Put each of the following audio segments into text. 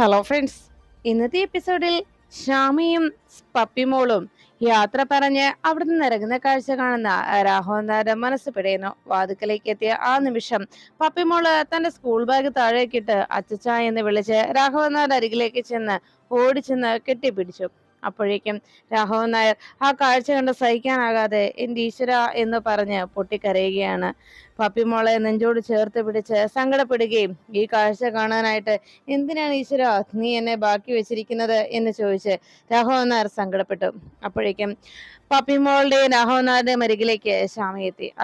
Hello friends ഇന്നത്തെ എപ്പിസോഡിൽ ഷാമിയും പപ്പിമോളും യാത്ര പറഞ്ഞ് അവിടുന്ന് ഇറങ്ങുന്ന കാഴ്ച കാണുന്ന രാഘവനാരുടെ മനസ്സ് പിടയുന്നു. വാതുക്കലേക്ക് എത്തിയ ആ നിമിഷം പപ്പിമോൾ തന്റെ സ്കൂൾ ബാഗ് താഴേക്കിട്ട് അച്ചച്ച എന്ന് വിളിച്ച് രാഘവനാരുടെ അരികിലേക്ക് ചെന്ന് ഓടിച്ചെന്ന് കെട്ടിപ്പിടിച്ചു. അപ്പോഴേക്കും രാഘവൻ നായർ ആ കാഴ്ച കണ്ട് സഹിക്കാനാകാതെ എന്റെ ഈശ്വര എന്ന് പറഞ്ഞ് പൊട്ടിക്കരയുകയാണ്. പപ്പിമോളെ നെഞ്ചോട് ചേർത്ത് പിടിച്ച് സങ്കടപ്പെടുകയും ഈ കാഴ്ച കാണാനായിട്ട് എന്തിനാണ് ഈശ്വര? നീ എന്നെ ബാക്കി വെച്ചിരിക്കുന്നത്? എന്ന് ചോദിച്ച് രാഘവൻ നായർ സങ്കടപ്പെട്ടു. അപ്പോഴേക്കും പപ്പിമോളുടെയും രാഘവൻ നായരുടെ മരികിലേക്ക് ശ്യാമ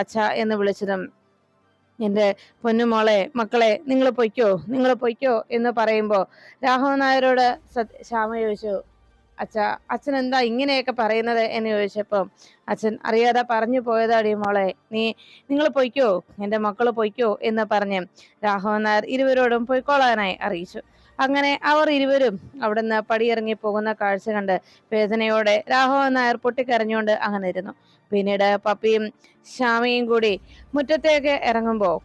അച്ഛ എന്ന് വിളിച്ചതും എന്റെ പൊന്നുമോളെ മക്കളെ നിങ്ങൾ പൊയ്ക്കോ നിങ്ങൾ പൊയ്ക്കോ എന്ന് പറയുമ്പോൾ രാഘവൻ നായരോട് ശ്യാമ ചോദിച്ചു അച്ഛ അച്ഛൻ എന്താ ഇങ്ങനെയൊക്കെ പറയുന്നത് എന്ന് ചോദിച്ചപ്പം അച്ഛൻ അറിയാതെ പറഞ്ഞു പോയതാടി മോളെ നീ നിങ്ങൾ പൊയ്ക്കോ എന്റെ മക്കൾ പൊയ്ക്കോ എന്ന് പറഞ്ഞ് രാഘവൻ നായർ ഇരുവരോടും പൊയ്ക്കോളാനായി അറിയിച്ചു. അങ്ങനെ അവർ ഇരുവരും അവിടുന്ന് പടിയിറങ്ങി പോകുന്ന കാഴ്ച കണ്ട് വേദനയോടെ രാഘവൻ നായർ പൊട്ടിക്കരഞ്ഞുകൊണ്ട് അങ്ങനെ ഇരുന്നു. പിന്നീട് പപ്പിയും ശ്യാമയും കൂടി മുറ്റത്തേക്ക് ഇറങ്ങുമ്പോൾ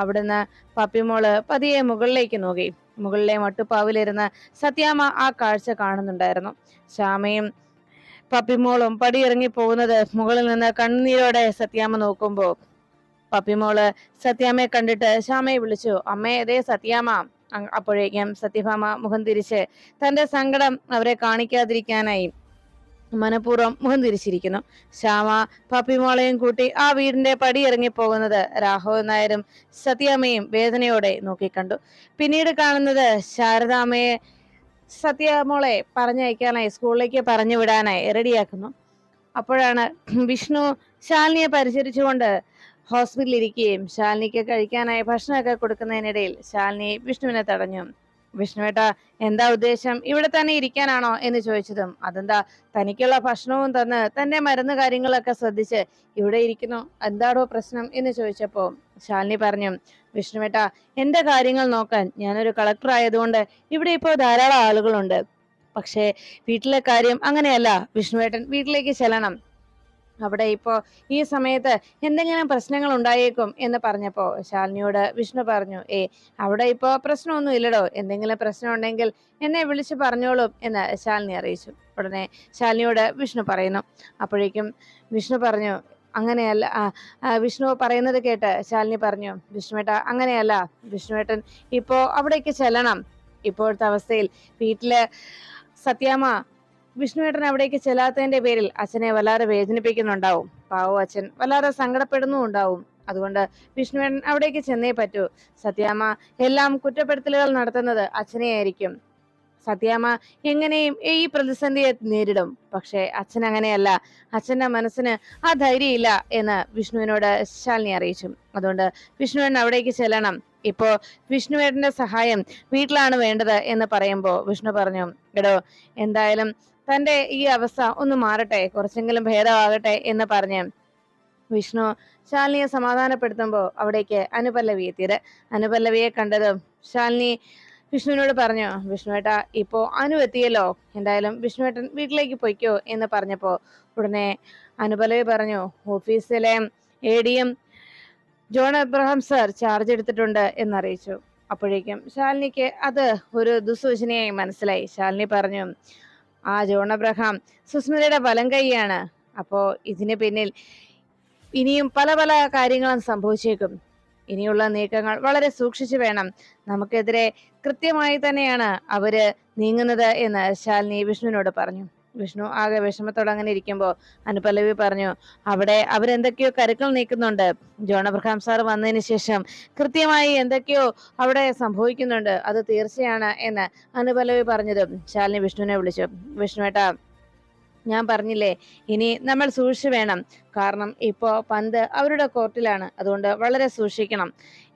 അവിടുന്ന് പപ്പിമോൾ പതിയെ മുകളിലേക്ക് നോക്കി. മുകളിലെ മട്ടുപ്പാവിലിരുന്ന് സത്യാമ്മ ആ കാഴ്ച കാണുന്നുണ്ടായിരുന്നു. ശ്യാമയും പപ്പിമോളും പടിയിറങ്ങി പോകുന്നത് മുകളിൽ നിന്ന് കണ്ണുനീരോടെ സത്യാമ്മ നോക്കുമ്പോ പപ്പിമോൾ സത്യാമ്മയെ കണ്ടിട്ട് ശ്യാമയെ വിളിച്ചു അമ്മേ അതേ സത്യാമ്മ. അപ്പോഴേക്കും സത്യഭാമ മുഖം തിരിച്ച് തന്റെ സങ്കടം അവരെ കാണിക്കാതിരിക്കാനായി മനഃപൂർവം മുഖം തിരിച്ചിരിക്കുന്നു. ശ്യാമ പപ്പിമോളെയും കൂട്ടി ആ വീടിന്റെ പടി ഇറങ്ങിപ്പോകുന്നത് രാഘവൻ നായരും സത്യാമ്മയും വേദനയോടെ നോക്കിക്കണ്ടു. പിന്നീട് കാണുന്നത് ശാരദാമ്മയെ സത്യാമോളെ പറഞ്ഞയക്കാനായി സ്കൂളിലേക്ക് പറഞ്ഞു വിടാനായി റെഡിയാക്കുന്നു. അപ്പോഴാണ് വിഷ്ണു ശാലിനിയെ പരിചരിച്ചുകൊണ്ട് ഹോസ്പിറ്റലിൽ ഇരിക്കുകയും ശാലിനിക്ക് കഴിക്കാനായി ഭക്ഷണമൊക്കെ കൊടുക്കുന്നതിനിടയിൽ ശാലിനി വിഷ്ണുവിനെ തടഞ്ഞു. വിഷ്ണുവേട്ട എന്താ ഉദ്ദേശം? ഇവിടെ തന്നെ ഇരിക്കാനാണോ എന്ന് ചോദിച്ചതും അതെന്താ തനിക്കുള്ള ഭക്ഷണവും തന്ന് തന്റെ മരുന്ന് കാര്യങ്ങളൊക്കെ ശ്രദ്ധിച്ച് ഇവിടെ ഇരിക്കുന്നു എന്താടോ പ്രശ്നം എന്ന് ചോദിച്ചപ്പോ ശാലിനി പറഞ്ഞു വിഷ്ണുവേട്ട എന്റെ കാര്യങ്ങൾ നോക്കാൻ ഞാനൊരു കളക്ടർ ആയതുകൊണ്ട് ഇവിടെ ഇപ്പോൾ ധാരാളം ആളുകളുണ്ട്. പക്ഷേ വീട്ടിലെ കാര്യം അങ്ങനെയല്ല വിഷ്ണുവേട്ടൻ വീട്ടിലേക്ക് ചെല്ലണം. അവിടെ ഇപ്പോ ഈ സമയത്ത് എന്തെങ്കിലും പ്രശ്നങ്ങൾ ഉണ്ടായേക്കും എന്ന് പറഞ്ഞപ്പോൾ ശാലിനിയോട് വിഷ്ണു പറഞ്ഞു ഏ അവിടെ ഇപ്പോ പ്രശ്നമൊന്നും ഇല്ലടോ. എന്തെങ്കിലും പ്രശ്നം ഉണ്ടെങ്കിൽ എന്നെ വിളിച്ചു പറഞ്ഞോളും എന്ന് ശാലിനി അറിയിച്ചു. ഉടനെ ശാലിനിയോട് വിഷ്ണു പറയുന്നു. അപ്പോഴേക്കും വിഷ്ണു പറഞ്ഞു അങ്ങനെയല്ല വിഷ്ണു പറയുന്നത് കേട്ട് ശാലിനി പറഞ്ഞു വിഷ്ണുവേട്ട അങ്ങനെയല്ല. വിഷ്ണുവേട്ടൻ ഇപ്പോ അവിടേക്ക് ചെല്ലണം. ഇപ്പോഴത്തെ അവസ്ഥയിൽ വീട്ടിൽ സത്യാമ്മ വിഷ്ണുവേട്ടൻ അവിടേക്ക് ചെല്ലാത്തതിന്റെ പേരിൽ അച്ഛനെ വല്ലാതെ വേദനിപ്പിക്കുന്നുണ്ടാവും. പാവോ അച്ഛൻ വല്ലാതെ സങ്കടപ്പെടുന്നുണ്ടാവും അതുകൊണ്ട് വിഷ്ണുവേട്ടൻ അവിടേക്ക് ചെന്നേ പറ്റൂ. സത്യാമ്മ എല്ലാം കുറ്റപ്പെടുത്തലുകൾ നടത്തുന്നത് അച്ഛനെയായിരിക്കും. സത്യാമ്മ എങ്ങനെയും ഈ പ്രതിസന്ധിയെ നേരിടും. പക്ഷേ അച്ഛൻ അങ്ങനെയല്ല. അച്ഛന്റെ മനസ്സിന് ആ ധൈര്യമില്ല എന്ന് വിഷ്ണുവിനോട് ശാലിനി അറിയിച്ചു. അതുകൊണ്ട് വിഷ്ണുവേട്ടൻ അവിടേക്ക് ചെല്ലണം. ഇപ്പോ വിഷ്ണുവേട്ടന്റെ സഹായം വീട്ടിലാണ് വേണ്ടത് എന്ന് പറയുമ്പോൾ വിഷ്ണു പറഞ്ഞു എടോ എന്തായാലും തന്റെ ഈ അവസ്ഥ ഒന്ന് മാറട്ടെ കുറച്ചെങ്കിലും ഭേദമാകട്ടെ എന്ന് പറഞ്ഞ് വിഷ്ണു ശാലിനിയെ സമാധാനപ്പെടുത്തുമ്പോൾ അവിടേക്ക് അനുപല്ലവി എത്തിയത്. അനുപല്ലവിയെ കണ്ടതും ശാലിനി വിഷ്ണുവിനോട് പറഞ്ഞു വിഷ്ണുവേട്ട ഇപ്പോ അനു എത്തിയല്ലോ. എന്തായാലും വിഷ്ണുവേട്ടൻ വീട്ടിലേക്ക് പോയിക്കോ എന്ന് പറഞ്ഞപ്പോ ഉടനെ അനുപല്ലവി പറഞ്ഞു ഓഫീസിലെ എ ഡിയും ജോൺ എബ്രഹാം സർ ചാർജ് എടുത്തിട്ടുണ്ട് എന്നറിയിച്ചു. അപ്പോഴേക്കും ശാലിനിക്ക് അത് ഒരു ദുസൂചനയായി മനസ്സിലായി. ശാലിനി പറഞ്ഞു ആ ജോൺ അബ്രഹാം സുസ്മിതയുടെ വലം കൈയാണ്. അപ്പോൾ ഇതിന് പിന്നിൽ ഇനിയും പല പല കാര്യങ്ങളും സംഭവിച്ചേക്കും. ഇനിയുള്ള നീക്കങ്ങൾ വളരെ സൂക്ഷിച്ചു വേണം. നമുക്കെതിരെ കൃത്യമായി തന്നെയാണ് അവർ നീങ്ങുന്നത് എന്ന് ശാലിനി വിഷ്ണുവിനോട് പറഞ്ഞു. വിഷ്ണു ആകെ വിഷമത്തോടെ അങ്ങനെ ഇരിക്കുമ്പോൾ അനുപല്ലവി പറഞ്ഞു അവിടെ അവരെന്തൊക്കെയോ കരുക്കൾ നീക്കുന്നുണ്ട്. ജോൺ അബ്രഹാം സാർ വന്നതിന് ശേഷം കൃത്യമായി എന്തൊക്കെയോ അവിടെ സംഭവിക്കുന്നുണ്ട്. അത് തീർച്ചയാണ് എന്ന് അനുപല്ലവി പറഞ്ഞതും ശാലിനി വിഷ്ണുവിനെ വിളിച്ചു. വിഷ്ണുവേട്ടാ ഞാൻ പറഞ്ഞില്ലേ ഇനി നമ്മൾ സൂക്ഷിച്ചു വേണം. കാരണം ഇപ്പോ പന്ത് അവരുടെ കോർട്ടിലാണ് അതുകൊണ്ട് വളരെ സൂക്ഷിക്കണം.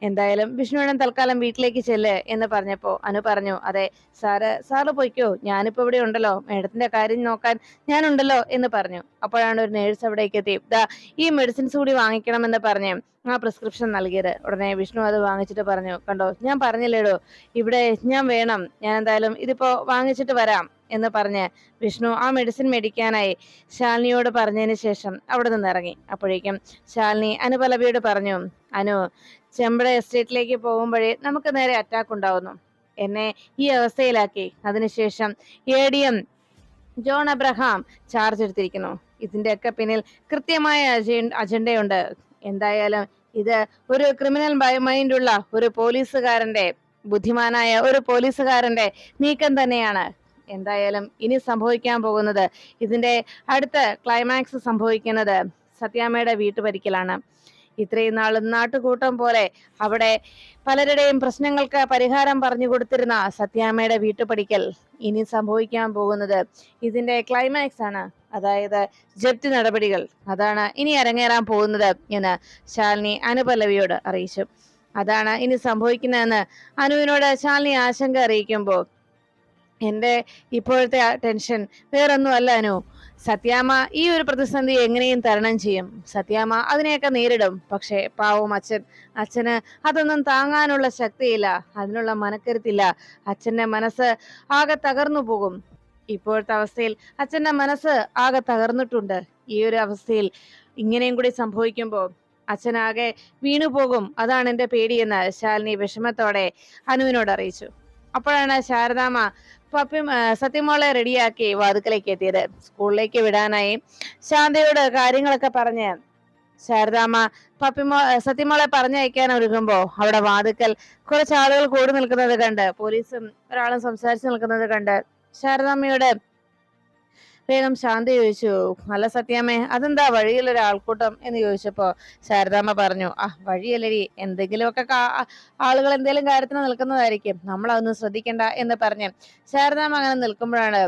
എന്തായാലും വിഷ്ണുവേണൻ തൽക്കാലം വീട്ടിലേക്ക് ചെല്ല് എന്ന് പറഞ്ഞപ്പോ അനു പറഞ്ഞു അതെ സാറ് സാറ് പൊയ്ക്കോ. ഞാനിപ്പോ ഇവിടെ ഉണ്ടല്ലോ. മേഡത്തിന്റെ കാര്യം നോക്കാൻ ഞാനുണ്ടല്ലോ എന്ന് പറഞ്ഞു. അപ്പോഴാണ് ഒരു നേഴ്സ് അവിടേക്ക് എത്തി. ദാ ഈ മെഡിസിൻസ് കൂടി വാങ്ങിക്കണമെന്ന് പറഞ്ഞ് ആ പ്രിസ്ക്രിപ്ഷൻ നൽകിയത്. ഉടനെ വിഷ്ണു അത് വാങ്ങിച്ചിട്ട് പറഞ്ഞു. കണ്ടോ ഞാൻ പറഞ്ഞില്ലേടോ ഇവിടെ ഞാൻ വേണം. ഞാൻ എന്തായാലും ഇതിപ്പോ വാങ്ങിച്ചിട്ട് വരാം. എന്ന് പറഞ്ഞ് വിഷ്ണു ആ മെഡിസിൻ മേടിക്കാനായി ശാലിനിയോട് പറഞ്ഞതിന് ശേഷം അവിടെ നിന്ന് ഇറങ്ങി അപ്പോഴേക്കും ശാലിനി അനുപലവിയോട് പറഞ്ഞു അനു ചെമ്പട എസ്റ്റേറ്റിലേക്ക് പോകുമ്പോഴേ നമുക്ക് നേരെ അറ്റാക്ക് ഉണ്ടാവുന്നു. എന്നെ ഈ അവസ്ഥയിലാക്കി. അതിനുശേഷം A D M John Abraham charge എടുത്തിരിക്കുന്നു. ഇതിന്റെയൊക്കെ പിന്നിൽ കൃത്യമായ അജണ്ട അജണ്ടയുണ്ട്. എന്തായാലും ഇത് ഒരു ക്രിമിനൽ മൈൻഡുള്ള ഒരു പോലീസുകാരന്റെ ബുദ്ധിമാനായ ഒരു പോലീസുകാരന്റെ നീക്കം തന്നെയാണ്. എന്തായാലും ഇനി സംഭവിക്കാൻ പോകുന്നത് ഇതിന്റെ അടുത്ത ക്ലൈമാക്സ് സംഭവിക്കുന്നത് സത്യാമ്മയുടെ വീട്ടുപരിക്കലാണ്. ഇത്രയും നാൾ നാട്ടുകൂട്ടം പോലെ അവിടെ പലരുടെയും പ്രശ്നങ്ങൾക്ക് പരിഹാരം പറഞ്ഞു കൊടുത്തിരുന്ന സത്യാമ്മയുടെ വീട്ടുപടിക്കൽ ഇനി സംഭവിക്കാൻ പോകുന്നത് ഇതിന്റെ ക്ലൈമാക്സ് ആണ്. അതായത് ജപ്തി നടപടികൾ. അതാണ് ഇനി അരങ്ങേറാൻ പോകുന്നത് എന്ന് ശാലിനി അനുപല്ലവിയോട് അറിയിച്ചു. അതാണ് ഇനി സംഭവിക്കുന്നതെന്ന് അനുവിനോട് ശാലിനി ആശങ്ക അറിയിക്കുമ്പോൾ എന്റെ ഇപ്പോഴത്തെ ആ ടെൻഷൻ വേറൊന്നും അല്ല അനു. സത്യാമ്മ ഈ ഒരു പ്രതിസന്ധി എങ്ങനെയും തരണം ചെയ്യും. സത്യാമ്മ അതിനെയൊക്കെ നേരിടും. പക്ഷേ പാവം അച്ഛൻ. അച്ഛന് അതൊന്നും താങ്ങാനുള്ള ശക്തിയില്ല. അതിനുള്ള മനക്കരുത്തില്ല. അച്ഛന്റെ മനസ്സ് ആകെ തകർന്നു പോകും. ഇപ്പോഴത്തെ അവസ്ഥയിൽ അച്ഛന്റെ മനസ്സ് ആകെ തകർന്നിട്ടുണ്ട്. ഈ ഒരു അവസ്ഥയിൽ ഇങ്ങനെയും കൂടി സംഭവിക്കുമ്പോൾ അച്ഛനാകെ വീണുപോകും അതാണ് എന്റെ പേടിയെന്ന് ശാലിനി വിഷമത്തോടെ അനുവിനോട് അറിയിച്ചു. അപ്പോഴാണ് ശാരദാമ്മ പപ്പി സത്യമോളെ റെഡിയാക്കി വാതുക്കലേക്ക് എത്തിയത്. സ്കൂളിലേക്ക് വിടാനായി ശാന്തയോട് കാര്യങ്ങളൊക്കെ പറഞ്ഞ് ശാരദാമ്മ പപ്പിമോ സത്യമോളെ പറഞ്ഞയക്കാൻ ഒരുങ്ങുമ്പോ അവിടെ വാതുക്കൽ കുറച്ച് ആളുകൾ കൂടി നിൽക്കുന്നത് കണ്ട് പോലീസും ഒരാളും സംസാരിച്ചു നിൽക്കുന്നത് കണ്ട് ശാരദാമ്മയോട് വേഗം ശാന്തി ചോദിച്ചു അല്ല സത്യാമ്മേ അതെന്താ വഴിയിലൊരു ആൾക്കൂട്ടം? എന്ന് ചോദിച്ചപ്പോ ശാരദാമ്മ പറഞ്ഞു ആ വഴിയല്ലരി എന്തെങ്കിലുമൊക്കെ ആളുകൾ എന്തെങ്കിലും കാര്യത്തിന് നിൽക്കുന്നതായിരിക്കും. നമ്മൾ അതൊന്നും ശ്രദ്ധിക്കണ്ട എന്ന് പറഞ്ഞ് ശാരദാമ്മ അങ്ങനെ നിൽക്കുമ്പോഴാണ്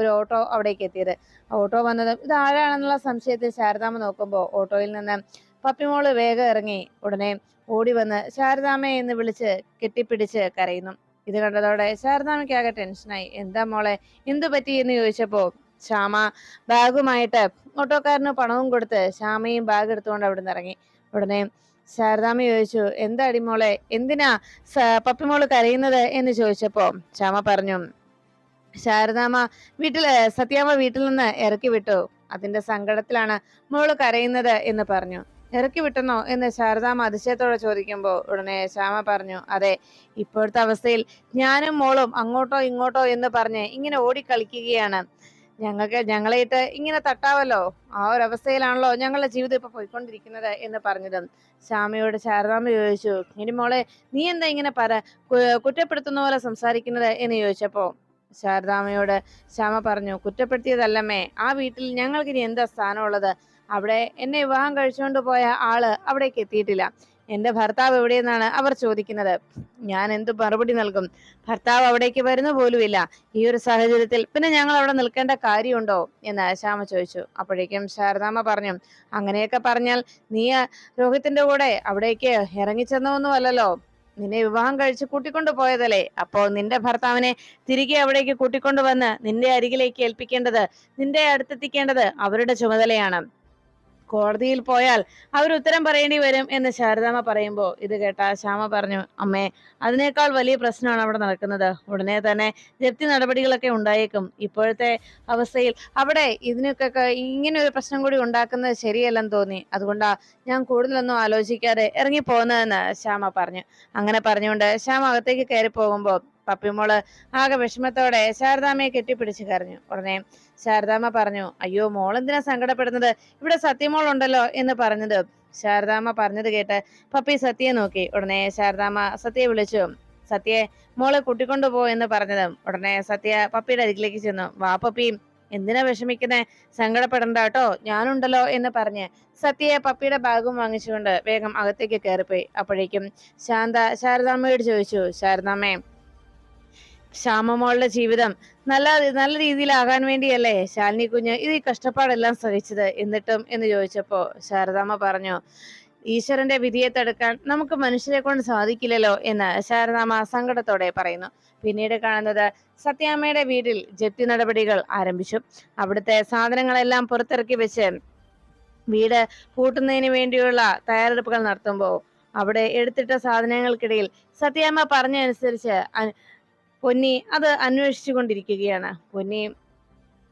ഒരു ഓട്ടോ അവിടേക്ക് എത്തിയത്. ഓട്ടോ വന്നത് ഇത് ആരാണെന്നുള്ള സംശയത്തിൽ ശാരദാമ്മ നോക്കുമ്പോൾ ഓട്ടോയിൽ നിന്ന് പപ്പിമോൾ വേഗം ഇറങ്ങി ഉടനെ ഓടി വന്ന് ശാരദാമ്മയെ എന്ന് വിളിച്ച് കെട്ടിപ്പിടിച്ച് കരയുന്നു. ഇത് കണ്ടതോടെ ശാരദാമ്മയ്ക്കാകെ ടെൻഷനായി എന്താ മോളെ എന്തു പറ്റി? എന്ന് ചോദിച്ചപ്പോ ശ്യാമ ബാഗുമായിട്ട് ഓട്ടോക്കാരന് പണവും കൊടുത്ത് ശ്യാമയും ബാഗ് എടുത്തുകൊണ്ട് അവിടെ നിന്ന് ഇറങ്ങി. ഉടനെ ശാരദാമ്മ ചോദിച്ചു എന്താ അടിമോളെ എന്തിനാ പപ്പിമോൾ കരയുന്നത്? എന്ന് ചോദിച്ചപ്പോ ശ്യാമ പറഞ്ഞു ശാരദാമ്മ വീട്ടിൽ സത്യാമ വീട്ടിൽ നിന്ന് ഇറക്കി വിട്ടു. അതിന്റെ സങ്കടത്തിലാണ് മോൾ കരയുന്നത് എന്ന് പറഞ്ഞു. ഇറക്കി വിട്ടെന്നോ? എന്ന് ശാരദാമ്മ അതിശയത്തോടെ ചോദിക്കുമ്പോൾ ഉടനെ ശ്യാമ പറഞ്ഞു അതെ ഇപ്പോഴത്തെ അവസ്ഥയിൽ ഞാനും മോളും അങ്ങോട്ടോ ഇങ്ങോട്ടോ എന്ന് പറഞ്ഞ് ഇങ്ങനെ ഓടിക്കളിക്കുകയാണ്. ഞങ്ങൾക്ക് ഞങ്ങളായിട്ട് ഇങ്ങനെ തട്ടാവല്ലോ? ആ ഒരു അവസ്ഥയിലാണല്ലോ ഞങ്ങളുടെ ജീവിതം ഇപ്പൊ പോയിക്കൊണ്ടിരിക്കുന്നത് എന്ന് പറഞ്ഞതും. ശ്യാമയോട് ശാരദാമ്മ ചോദിച്ചു ഇനി മോളെ നീ എന്താ ഇങ്ങനെ പറ? കുറ്റപ്പെടുത്തുന്ന പോലെ സംസാരിക്കുന്നത്? എന്ന് ചോദിച്ചപ്പോ ശാരദാമ്മയോട് ശ്യാമ പറഞ്ഞു കുറ്റപ്പെടുത്തിയതല്ലമ്മേ ആ വീട്ടിൽ ഞങ്ങൾക്ക് ഇനി എന്താ സ്ഥാനമുള്ളത്? അവിടെ എന്നെ വിവാഹം കഴിച്ചുകൊണ്ട് പോയ ആൾ അവിടേക്ക് എത്തിയിട്ടില്ല. എന്റെ ഭർത്താവ് എവിടെയെന്നാണ് അവർ ചോദിക്കുന്നത്. ഞാൻ എന്ത് മറുപടി നൽകും? ഭർത്താവ് അവിടേക്ക് വരുന്ന പോലുമില്ല. ഈ ഒരു സാഹചര്യത്തിൽ പിന്നെ ഞങ്ങൾ അവിടെ നിൽക്കേണ്ട കാര്യമുണ്ടോ? എന്ന് ആശാമ ചോദിച്ചു. അപ്പോഴേക്കും ശാരദാമ്മ പറഞ്ഞു അങ്ങനെയൊക്കെ പറഞ്ഞാൽ നീ രോഹിത്തിന്റെ കൂടെ അവിടേക്ക് ഇറങ്ങിച്ചെന്നൊന്നും അല്ലല്ലോ നിന്നെ വിവാഹം കഴിച്ച് കൂട്ടിക്കൊണ്ടു പോയതല്ലേ? അപ്പോ നിന്റെ ഭർത്താവിനെ തിരികെ അവിടേക്ക് കൂട്ടിക്കൊണ്ടുവന്ന് നിന്റെ അരികിലേക്ക് ഏൽപ്പിക്കേണ്ടത് നിന്റെ അടുത്തെത്തിക്കേണ്ടത് അവരുടെ ചുമതലയാണ്. കോടതിയിൽ പോയാൽ അവർ ഉത്തരം പറയേണ്ടി വരും എന്ന് ശാരദാമ്മ പറയുമ്പോൾ ഇത് കേട്ട ശ്യാമ പറഞ്ഞു അമ്മേ അതിനേക്കാൾ വലിയ പ്രശ്നമാണ് അവിടെ നടക്കുന്നത്. ഉടനെ തന്നെ ജപ്തി നടപടികളൊക്കെ ഉണ്ടായേക്കും. ഇപ്പോഴത്തെ അവസ്ഥയിൽ അവിടെ ഇതിനൊക്കെ ഇങ്ങനെ ഒരു പ്രശ്നം കൂടി ഉണ്ടാക്കുന്നത് ശരിയല്ലെന്ന് തോന്നി. അതുകൊണ്ടാ ഞാൻ കൂടുതലൊന്നും ആലോചിക്കാതെ ഇറങ്ങി പോകുന്നതെന്ന് ശ്യാമ പറഞ്ഞു. അങ്ങനെ പറഞ്ഞുകൊണ്ട് ശ്യാമ അകത്തേക്ക് കയറി പോകുമ്പോൾ പപ്പിമോൾ ആകെ വിഷമത്തോടെ ശാരദാമ്മയെ കെട്ടിപ്പിടിച്ച് കരഞ്ഞു. ഉടനെ ശാരദാമ്മ പറഞ്ഞു അയ്യോ മോൾ എന്തിനാ സങ്കടപ്പെടുന്നത്? ഇവിടെ സത്യമോൾ ഉണ്ടല്ലോ എന്ന് പറഞ്ഞത്. ശാരദാമ്മ പറഞ്ഞത് കേട്ട് പപ്പി സത്യയെ നോക്കി. ഉടനെ ശാരദാമ്മ സത്യയെ വിളിച്ചു സത്യയെ മോളെ കൂട്ടിക്കൊണ്ടുപോ എന്ന് പറഞ്ഞതും. ഉടനെ സത്യ പപ്പിയുടെ അരികിലേക്ക് ചെന്നു വാ പപ്പി എന്തിനാ വിഷമിക്കുന്നേ? സങ്കടപ്പെടണ്ട കേട്ടോ ഞാനുണ്ടല്ലോ എന്ന് പറഞ്ഞ് സത്യയെ പപ്പിയുടെ ബാഗും വാങ്ങിച്ചുകൊണ്ട് വേഗം അകത്തേക്ക് കയറിപ്പോയി. അപ്പോഴേക്കും ശാന്ത ശാരദാമ്മയോട് ചോദിച്ചു ശാരദാമ്മേ ശ്യാമമോളുടെ ജീവിതം നല്ല നല്ല രീതിയിലാകാൻ വേണ്ടിയല്ലേ ശാലിനി കുഞ്ഞ് ഇത് ഈ കഷ്ടപ്പാടെല്ലാം സഹിച്ചത് എന്നിട്ടും എന്ന് ചോദിച്ചപ്പോ ശാരദാമ്മ പറഞ്ഞു ഈശ്വരന്റെ വിധിയെ തടുക്കാൻ നമുക്ക് മനുഷ്യരെ കൊണ്ട് സാധിക്കില്ലല്ലോ എന്ന് ശാരദാമ്മ സങ്കടത്തോടെ പറയുന്നു. പിന്നീട് കാണുന്നത് സത്യാമ്മയുടെ വീട്ടിൽ ജപ്തി നടപടികൾ ആരംഭിച്ചു. അവിടുത്തെ സാധനങ്ങളെല്ലാം പുറത്തിറക്കി വെച്ച് വീട് പൂട്ടുന്നതിന് വേണ്ടിയുള്ള തയ്യാറെടുപ്പുകൾ നടത്തുമ്പോൾ അവിടെ എടുത്തിട്ട സാധനങ്ങൾക്കിടയിൽ സത്യാമ്മ പറഞ്ഞതനുസരിച്ച് അ- പൊന്നി അത് അന്വേഷിച്ചു കൊണ്ടിരിക്കുകയാണ്. പൊന്നി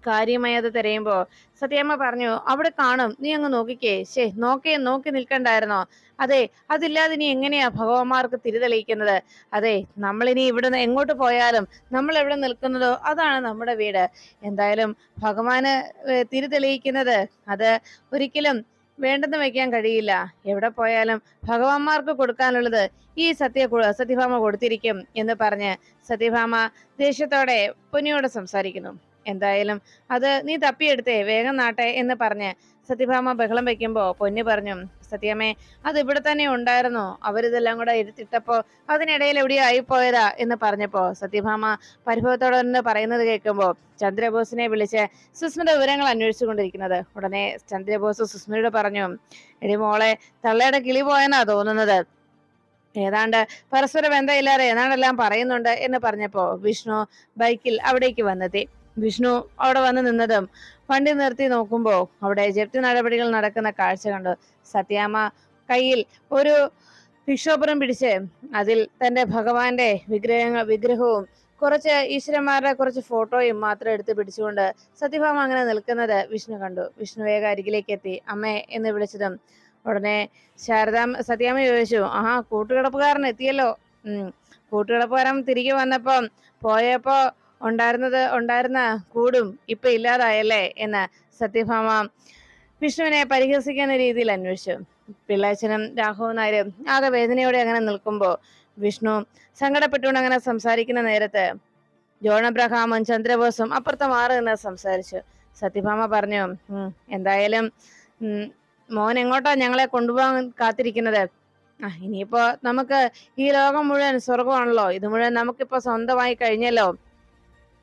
കാര്യമായി അത് തിരയുമ്പോ സത്യമ്മ പറഞ്ഞു അവിടെ കാണും. നീ അങ്ങ് നോക്കിക്കേ. ശേ നോക്കേ നോക്കി നിൽക്കണ്ടായിരുന്നോ? അതെ അതില്ലാതെ ഇനി എങ്ങനെയാ ഭഗവാന്മാർക്ക് തിരിതെളിയിക്കുന്നത്? അതെ നമ്മളിനി ഇവിടുന്ന് എങ്ങോട്ട് പോയാലും നമ്മൾ എവിടെ നിൽക്കുന്നതോ അതാണ് നമ്മുടെ വീട്. എന്തായാലും ഭഗവാന് തിരിതെളിയിക്കുന്നത്. അത് ഒരിക്കലും വേണ്ടെന്ന് വെക്കാൻ കഴിയില്ല. എവിടെ പോയാലും ഭഗവാന്മാർക്ക് കൊടുക്കാനുള്ളത് ഈ സത്യ സത്യഭാമ കൊടുത്തിരിക്കും എന്ന് പറഞ്ഞ് സത്യഭാമ ദേഷ്യത്തോടെ പൊന്നിയോട് സംസാരിക്കുന്നു. എന്തായാലും അത് നീ തപ്പിയെടുത്തേ വേഗം നാട്ടെ എന്ന് പറഞ്ഞ് സത്യഭാമ ബഹളം വെക്കുമ്പോ പൊന്നി പറഞ്ഞു സത്യമേ അത് ഇവിടെ തന്നെ ഉണ്ടായിരുന്നു? അവരിതെല്ലാം കൂടെ എടുത്തിട്ടപ്പോ അതിനിടയിൽ എവിടെയോ ആയിപ്പോയതാ? എന്ന് പറഞ്ഞപ്പോ സത്യഭാമ പരിഭവത്തോടെ പറയുന്നത് കേൾക്കുമ്പോ ചന്ദ്രബോസിനെ വിളിച്ച് സുസ്മിത വിവരങ്ങൾ അന്വേഷിച്ചു കൊണ്ടിരിക്കുന്നത് ഉടനെ ചന്ദ്രബോസ് സുസ്മിതയോട് പറഞ്ഞു എടി മോളെ തള്ളയുടെ കിളി പോയെന്നാ തോന്നുന്നത്. ഏതാണ്ട് പരസ്പര ബന്ധമില്ലാതെ ഏതാണ്ടെല്ലാം പറയുന്നുണ്ട് എന്ന് പറഞ്ഞപ്പോ വിഷ്ണു ബൈക്കിൽ അവിടേക്ക് വന്നെത്തി. വിഷ്ണു അവിടെ വന്ന് നിന്നതും വണ്ടി നിർത്തി നോക്കുമ്പോൾ അവിടെ ജപ്തി നടപടികൾ നടക്കുന്ന കാഴ്ച കണ്ടു. സത്യാമ്മ കയ്യിൽ ഒരു ഭിക്ഷോപുരം പിടിച്ച് അതിൽ തന്റെ ഭഗവാന്റെ വിഗ്രഹങ്ങൾ വിഗ്രഹവും കുറച്ച് ഈശ്വരന്മാരുടെ കുറച്ച് ഫോട്ടോയും മാത്രം എടുത്ത് പിടിച്ചുകൊണ്ട് സത്യഭാമ അങ്ങനെ നിൽക്കുന്നത് വിഷ്ണു കണ്ടു. വിഷ്ണു വേഗ അരികിലേക്ക് എത്തി. അമ്മേ എന്ന് വിളിച്ചതും ഉടനെ ശാരദാം സത്യാമ്മ ചോദിച്ചു ആഹാ കൂട്ടുകിടപ്പുകാരൻ എത്തിയല്ലോ. ഉം കൂട്ടുകിടപ്പുകാരൻ തിരികെ വന്നപ്പം പോയപ്പോ ഉണ്ടായിരുന്നത് ഉണ്ടായിരുന്ന കൂടും ഇപ്പൊ ഇല്ലാതായല്ലേ എന്ന് സത്യഭാമ വിഷ്ണുവിനെ പരിഹസിക്കുന്ന രീതിയിൽ അന്വേഷിച്ചു. പിള്ളാച്ചനും രാഘവൻ നായരും ആകെ വേദനയോടെ അങ്ങനെ നിൽക്കുമ്പോ വിഷ്ണു സങ്കടപ്പെട്ടുകൊണ്ട് അങ്ങനെ സംസാരിക്കുന്ന നേരത്ത് ജോൺ അബ്രഹാമും ചന്ദ്രബോസും അപ്പുറത്ത് മാറി നിന്ന് സംസാരിച്ചു. സത്യഭാമ പറഞ്ഞു എന്തായാലും മോൻ എങ്ങോട്ടാ ഞങ്ങളെ കൊണ്ടുപോകാൻ കാത്തിരിക്കുന്നത്? ആ ഇനിയിപ്പോ നമുക്ക് ഈ ലോകം മുഴുവൻ സ്വർഗമാണല്ലോ ഇത് മുഴുവൻ നമുക്കിപ്പോ സ്വന്തമായി കഴിഞ്ഞല്ലോ.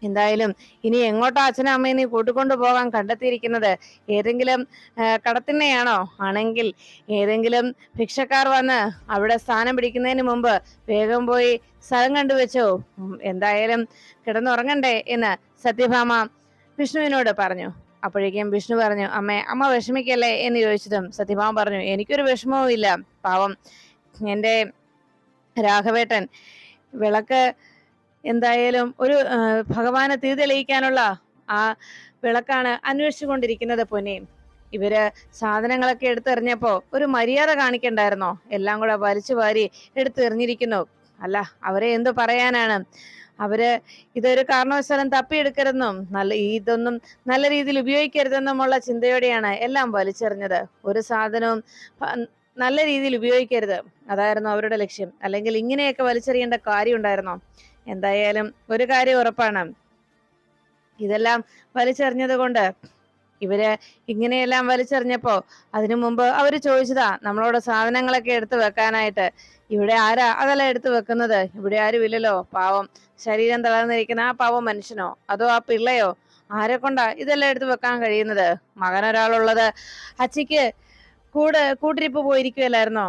എന്തായാലും ഇനി എങ്ങോട്ടാ അച്ഛനും അമ്മയും നീ കൂട്ടിക്കൊണ്ടു പോകാൻ കണ്ടെത്തിയിരിക്കുന്നത്? ഏതെങ്കിലും കടത്തിനെയാണോ ആണെങ്കിൽ ഏതെങ്കിലും ഭിക്ഷക്കാർ വന്ന് അവിടെ സ്ഥാനം പിടിക്കുന്നതിന് മുമ്പ് വേഗം പോയി സ്ഥലം കണ്ടുവച്ചോ. എന്തായാലും കിടന്നുറങ്ങണ്ടേ എന്ന് സത്യഭാമ വിഷ്ണുവിനോട് പറഞ്ഞു. അപ്പോഴേക്കും വിഷ്ണു പറഞ്ഞു അമ്മേ അമ്മ വിഷമിക്കല്ലേ? എന്ന് ചോദിച്ചതും സത്യഭാമ പറഞ്ഞു എനിക്കൊരു വിഷമവും ഇല്ല പാവം എന്റെ രാഘവേട്ടൻ വിളക്ക് എന്തായാലും ഒരു ഭഗവാനെ തിരിതെളിയിക്കാനുള്ള ആ വിളക്കാണ് അന്വേഷിച്ചുകൊണ്ടിരിക്കുന്നത് പൊന്നേം. ഇവർ സാധനങ്ങളൊക്കെ എടുത്തെറിഞ്ഞപ്പോ ഒരു മര്യാദ കാണിക്കണ്ടായിരുന്നോ? എല്ലാം കൂടെ വലിച്ചു വാരി എടുത്തെറിഞ്ഞിരിക്കുന്നു. അല്ല അവരെ എന്തു പറയാനാണ്? അവർ ഇതൊരു കാരണവശാലും തപ്പിയെടുക്കരുതെന്നും നല്ല ഇതൊന്നും നല്ല രീതിയിൽ ഉപയോഗിക്കരുതെന്നുമുള്ള ചിന്തയോടെയാണ് എല്ലാം വലിച്ചെറിഞ്ഞത്. ഒരു സാധനവും നല്ല രീതിയിൽ ഉപയോഗിക്കരുത്. അതായിരുന്നു അവരുടെ ലക്ഷ്യം. അല്ലെങ്കിൽ ഇങ്ങനെയൊക്കെ വലിച്ചെറിയേണ്ട കാര്യം ഉണ്ടായിരുന്നോ എന്തായാലും ഒരു കാര്യം ഉറപ്പാണ്. ഇതെല്ലാം വലിച്ചെറിഞ്ഞത് കൊണ്ട് ഇവർ ഇങ്ങനെയെല്ലാം വലിച്ചെറിഞ്ഞപ്പോ അതിനു മുമ്പ് അവർ ചോദിച്ചതാ നമ്മളോട് സാധനങ്ങളൊക്കെ എടുത്തു വെക്കാനായിട്ട്. ഇവിടെ ആരാ അതെല്ലാം എടുത്തു വെക്കുന്നത്? ഇവിടെ ആരും ഇല്ലല്ലോ പാവം. ശരീരം തളർന്നിരിക്കുന്ന ആ പാവം മനുഷ്യനോ? അതോ ആ പിള്ളയോ? ആരെ കൊണ്ടാ ഇതെല്ലാം എടുത്തു വെക്കാൻ കഴിയുന്നത്? മകൻ ഒരാളുള്ളത് അച്ചിക്ക് കൂട് കൂട്ടിരിപ്പ് പോയിരിക്കുകയല്ലായിരുന്നോ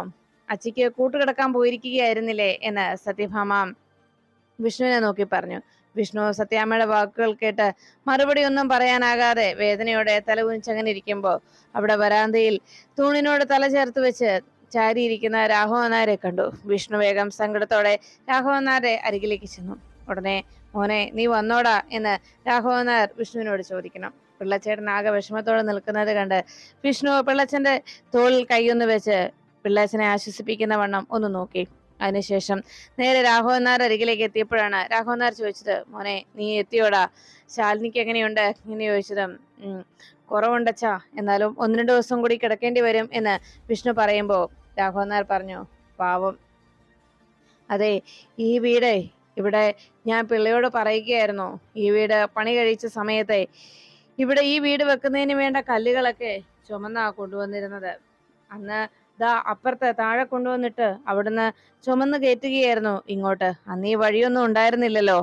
അച്ചിക്ക് കൂട്ടുകിടക്കാൻ പോയിരിക്കുകയായിരുന്നില്ലേ എന്ന് സത്യഭാമ വിഷ്ണുവിനെ നോക്കി പറഞ്ഞു. വിഷ്ണു സത്യാമ്മയുടെ വാക്കുകൾ കേട്ട് മറുപടി ഒന്നും പറയാനാകാതെ വേദനയോടെ തല കുനിച്ചങ്ങനെ ഇരിക്കുമ്പോൾ അവിടെ വരാന്തയിൽ തൂണിനോട് തല ചേർത്ത് വെച്ച് ചാരിയിരിക്കുന്ന രാഘവൻ നായരെ കണ്ടു. വിഷ്ണു വേഗം സങ്കടത്തോടെ രാഘവൻ നായരെ അരികിലേക്ക് ചെന്നു. ഉടനെ മോനെ നീ വന്നോടാ എന്ന് രാഘവൻ നായർ വിഷ്ണുവിനോട് ചോദിക്കണം. പിള്ളച്ചേട്ടൻ ആകെ വിഷമത്തോടെ നിൽക്കുന്നത് കണ്ട് വിഷ്ണു പിള്ളച്ചന്റെ തോളിൽ കൈയൊന്ന് വെച്ച് പിള്ളച്ചനെ ആശ്വസിപ്പിക്കുന്ന വണ്ണം ഒന്ന് നോക്കി. അതിനുശേഷം നേരെ രാഘവൻ നായർ അരികിലേക്ക് എത്തിയപ്പോഴാണ് രാഘവൻ നായർ ചോദിച്ചത് മോനെ നീ എത്തിയോടാ? ശാലിനിക്ക് എങ്ങനെയുണ്ട്? ഇങ്ങനെ ചോദിച്ചത് കുറവുണ്ടച്ചാ എന്നാലും ഒന്ന് രണ്ട് ദിവസം കൂടി കിടക്കേണ്ടി വരും എന്ന് വിഷ്ണു പറയുമ്പോൾ രാഘവൻ നായർ പറഞ്ഞു പാവം. അതെ ഈ വീട് ഇവിടെ ഞാൻ പിള്ളയോട് പറയുകയായിരുന്നു ഈ വീട് പണി കഴിച്ച സമയത്തെ ഇവിടെ ഈ വീട് വെക്കുന്നതിന് വേണ്ട കല്ലുകളൊക്കെ ചുമന്നാ കൊണ്ടുവന്നിരുന്നത്. അന്ന് ദാ അപ്പുറത്ത് താഴെ കൊണ്ടുവന്നിട്ട് അവിടുന്ന് ചുമന്ന് കയറ്റുകയായിരുന്നു ഇങ്ങോട്ട്. അന്ന് ഈ വഴിയൊന്നും ഉണ്ടായിരുന്നില്ലല്ലോ.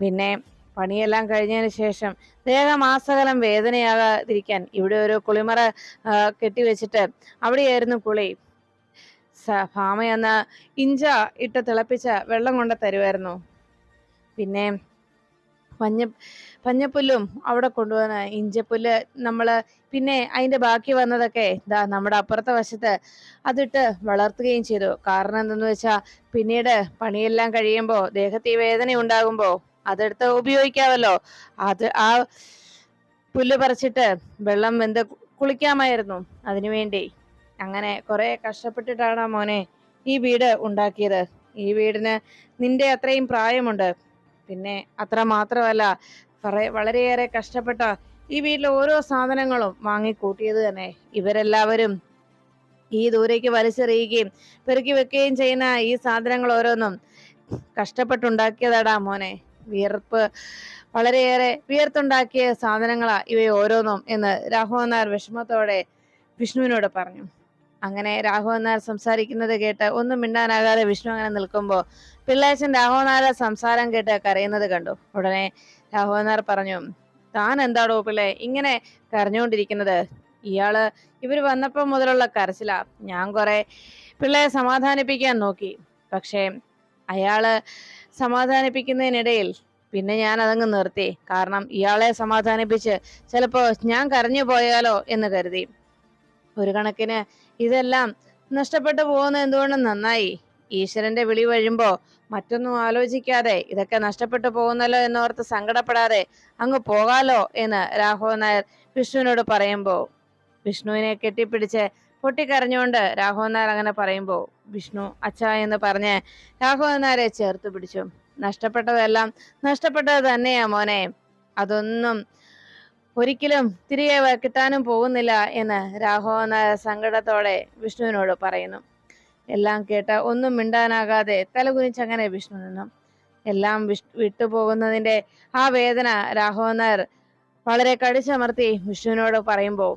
പിന്നെ പണിയെല്ലാം കഴിഞ്ഞതിന് ശേഷം ദേഹം ദേഹമാസകലം വേദനയാകാതിരിക്കാൻ ഇവിടെ ഒരു കുളിമറ കെട്ടിവെച്ചിട്ട് അവിടെയായിരുന്നു കുളി. ഭാമയെന്ന ഇഞ്ച ഇട്ട് തിളപ്പിച്ച വെള്ളം കൊണ്ട് തരുമായിരുന്നു. പിന്നെ പഞ്ഞ പഞ്ഞപ്പുല്ലും അവിടെ കൊണ്ടുവന്ന ഇഞ്ചപ്പുല്ല് നമ്മൾ പിന്നെ അതിന്റെ ബാക്കി വന്നതൊക്കെ ഇതാ നമ്മുടെ അപ്പുറത്തെ വശത്ത് അതിട്ട് വളർത്തുകയും ചെയ്തു. കാരണം എന്തെന്ന് വെച്ചാ പിന്നീട് പണിയെല്ലാം കഴിയുമ്പോ ദേഹത്ത് വേദന ഉണ്ടാകുമ്പോ അതെടുത്ത് ഉപയോഗിക്കാമല്ലോ. അത് ആ പുല്ല് പറിച്ചിട്ട് വെള്ളം വെന്ത് കുളിക്കാമായിരുന്നു അതിനുവേണ്ടി അങ്ങനെ കുറെ കഷ്ടപ്പെട്ടിട്ടാണ് മോനെ ഈ വീട് ഉണ്ടാക്കിയത്. ഈ വീടിന് നിന്റെ അത്രയും പ്രായമുണ്ട്. പിന്നെ അത്ര മാത്രമല്ല വളരെയേറെ കഷ്ടപ്പെട്ട ഈ വീട്ടിലെ ഓരോ സാധനങ്ങളും വാങ്ങിക്കൂട്ടിയത് തന്നെ ഇവരെല്ലാവരും ഈ ദൂരേക്ക് വലിച്ചെറിയുകയും പെറുക്കി വെക്കുകയും ചെയ്യുന്ന ഈ സാധനങ്ങൾ ഓരോന്നും കഷ്ടപ്പെട്ടുണ്ടാക്കിയതാടാ മോനെ. വിയർപ്പ് വളരെയേറെ വിയർത്തുണ്ടാക്കിയ സാധനങ്ങളാ ഇവ ഓരോന്നും എന്ന് രാഘവൻ വിഷമത്തോടെ വിഷ്ണുവിനോട് പറഞ്ഞു. അങ്ങനെ രാഘവൻ സംസാരിക്കുന്നത് കേട്ട് ഒന്നും മിണ്ടാനാകാതെ വിഷ്ണു അങ്ങനെ നിൽക്കുമ്പോൾ പിള്ളേച്ചൻ രാഘവൻ സംസാരം കേട്ട് കരയുന്നത് കണ്ടു. ഉടനെ രാഹോനാർ പറഞ്ഞു താൻ എന്താടോ പിള്ളെ ഇങ്ങനെ കരഞ്ഞുകൊണ്ടിരിക്കുന്നത്? ഇയാൾ ഇവർ വന്നപ്പോൾ മുതലുള്ള കരച്ചിലാ. ഞാൻ കുറെ പിള്ളയെ സമാധാനിപ്പിക്കാൻ നോക്കി. പക്ഷേ അയാൾ സമാധാനിപ്പിക്കുന്നതിനിടയിൽ പിന്നെ ഞാൻ അതങ്ങ് നിർത്തി. കാരണം ഇയാളെ സമാധാനിപ്പിച്ച് ചിലപ്പോ ഞാൻ കരഞ്ഞു പോയാലോ എന്ന് കരുതി. ഒരു കണക്കിന് ഇതെല്ലാം നഷ്ടപ്പെട്ടു പോകുന്ന എന്തുകൊണ്ടും നന്നായി. ഈശ്വരന്റെ വിളി വഴുമ്പോ മറ്റൊന്നും ആലോചിക്കാതെ ഇതൊക്കെ നഷ്ടപ്പെട്ടു പോകുന്നല്ലോ എന്നോർത്ത് സങ്കടപ്പെടാതെ അങ്ങ് പോകാലോ എന്ന് രാഘവൻ നായർ വിഷ്ണുവിനോട് പറയുമ്പോ വിഷ്ണുവിനെ കെട്ടിപ്പിടിച്ച് പൊട്ടിക്കരഞ്ഞുകൊണ്ട് രാഘവൻ നായർ അങ്ങനെ പറയുമ്പോ വിഷ്ണു അച്ഛ എന്ന് പറഞ്ഞ് രാഘവൻ നായരെ ചേർത്ത് പിടിച്ചു. നഷ്ടപ്പെട്ടതെല്ലാം നഷ്ടപ്പെട്ടത് തന്നെയാ മോനെ. അതൊന്നും ഒരിക്കലും തിരികെ കിട്ടാനും പോകുന്നില്ല എന്ന് രാഘവൻ നായർ സങ്കടത്തോടെ വിഷ്ണുവിനോട് പറയുന്നു. എല്ലാം കേട്ട ഒന്നും മിണ്ടാനാകാതെ തലകുനിച്ചങ്ങനെ വിഷ്ണു നിന്നു. എല്ലാം വിട്ടുപോകുന്നതിന്റെ ആ വേദന രാഘവൻ വളരെ കടിച്ചമർത്തി വിഷ്ണുവിനോട് പറയുമ്പോൾ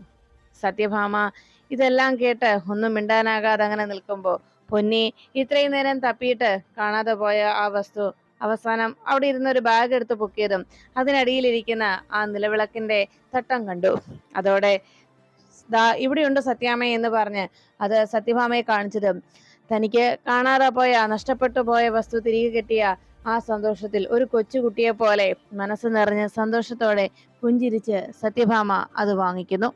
സത്യഭാമ ഇതെല്ലാം കേട്ട് ഒന്നും മിണ്ടാനാകാതെ അങ്ങനെ നിൽക്കുമ്പോൾ പൊന്നി ഇത്രയും നേരം തപ്പിയിട്ട് കാണാതെ പോയ ആ വസ്തു അവസാനം അവിടെ ഇരുന്ന ഒരു ബാഗ് എടുത്ത് പൊക്കിയതും അതിനടിയിലിരിക്കുന്ന ആ നിലവിളക്കിന്റെ തട്ടം കണ്ടു. അതോടെ ദാ ഇവിടെയുണ്ട് സത്യാമ്മ എന്ന് പറഞ്ഞ് അത് സത്യഭാമയെ കാണിച്ചതും. തനിക്ക് കാണാതെ പോയ നഷ്ടപ്പെട്ടു പോയ വസ്തു തിരികെ കിട്ടിയ ആ സന്തോഷത്തിൽ ഒരു കൊച്ചുകുട്ടിയെ പോലെ മനസ്സ് നിറഞ്ഞ് സന്തോഷത്തോടെ പുഞ്ചിരിച്ച് സത്യഭാമ അത് വാങ്ങിക്കുന്നു.